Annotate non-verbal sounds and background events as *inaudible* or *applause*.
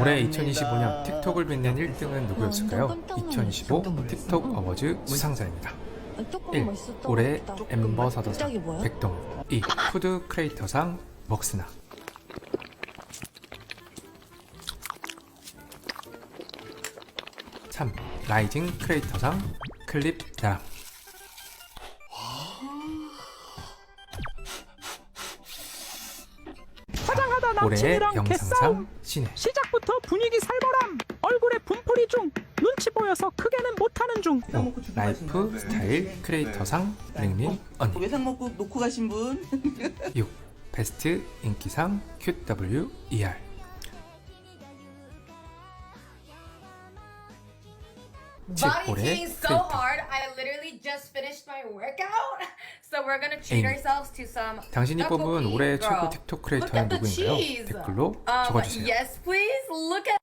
올해 2025년 틱톡을 빛낸 1등은 누구였을까요? 2025 틱톡 어워즈 수상자입니다. 1. 올해 엠버서더상 백동훈 2. 푸드 크리에이터상 먹스나 3. 라이징 크리에이터상 클립 나람 올해의 남친이랑 개싸움. 영상상 신혜 시작부터 분위기 살벌함. 얼굴에 분풀이 중. 눈치 보여서 크게는 못하는 중. 5. 라이프 스타일 크리에이터상 링린 언니. 외상 먹고 놓고 가신 분? *laughs* 6. 베스트 인기상 QWER Body 올해 tea so 크리에이터 hard. I literally just finished my workout. *laughs* So we're gonna treat 에이미. ourselves to some. 당신이 뽑은 떡볶이. 올해 최고 Girl, 틱톡 look 크리에이터는 at the 누구인가요? cheese. 댓글로 Um, 적어주세요. yes, please. Look at